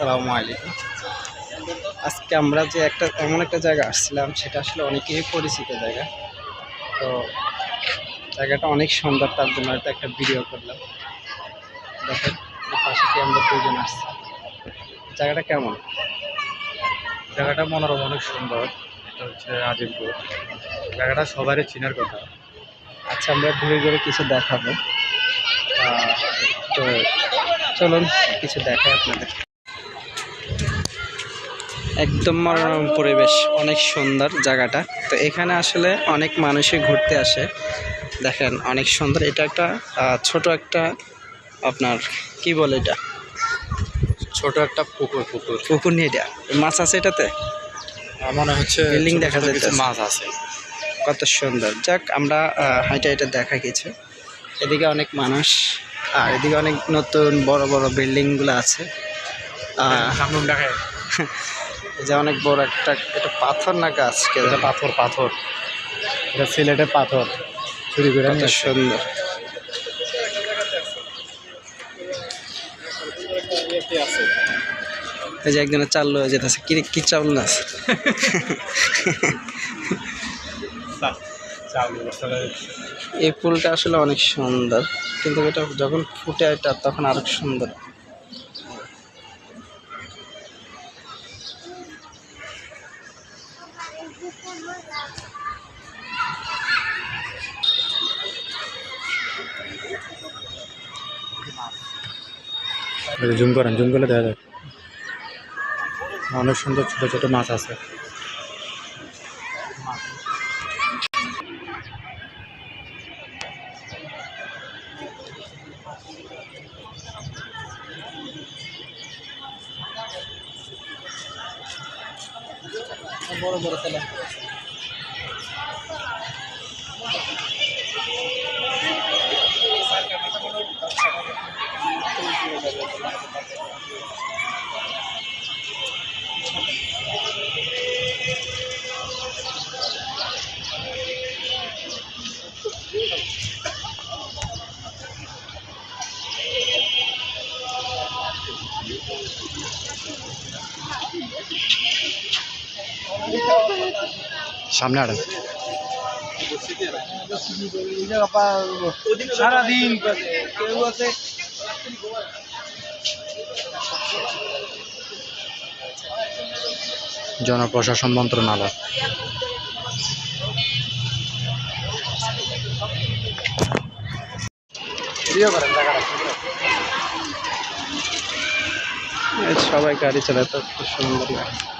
আসসালামু আলাইকুম। আজকে আমরা যে একটা এমন একটা জায়গা আসছিলাম সেটা আসলে অনেকেরই পরিচিত জায়গা। তো জায়গাটা অনেক সুন্দর তার জন্য হয়তো একটা ভিডিও করলাম। দেখেন পাশে কি আমরা দুজন আসছি। জায়গাটা কেমন? জায়গাটা মনোরম অনেক সুন্দর। এটা হচ্ছে আজিমপুর জায়গাটা সবারই চিনার কথা। আচ্ছা আমরা ঘুরে ঘুরে কিছু দেখাবো। তো চলুন কিছু দেখাই আপনাদের। একদম মনোরম পরিবেশ অনেক সুন্দর জায়গাটা। তো এখানে আসলে অনেক মানুষই ঘুরতে আসে। দেখেন অনেক সুন্দর। এটা একটা ছোট একটা আপনার কি বলে এটা? ছোট একটা পুকুর পুকুর। পুকুর নিয়ে এটা। মাছ আছে এটাতে? আমার মনে হচ্ছে বিল্ডিং দেখা যাইতেছে। মাছ আছে। কত সুন্দর। যাক আমরা হাইটা এটা দেখা গেছে। এদিকে অনেক মানুষ আর এদিকে অনেক নতুন বড় বড় বিল্ডিংগুলো আছে। সামনে এই যে অনেক বড় একটা এটা পাথর না গাছ কে এটা পাথর পাথর। এটা সিলেটের পাথর। চুরি করে নিয়ে সুন্দর। এই যে একজনের চালু হয়ে যেতেছে। কি কি চাল না। এই ফুলটা আসলে অনেক সুন্দর। কিন্তু এটা যখন ফুটে এটা তখন আরও সুন্দর। জুম করেন জুম করলে দেখা যায়। অনেক সুন্দর ছোট ছোট মাছ আছে। বড় বড় তেলা সামনে আড়েন সারাদিন কেউ আছে? জনপ্রশাসন মন্ত্রণালয়। সবাই গাড়ি চালায় তো খুব সুন্দর লাগে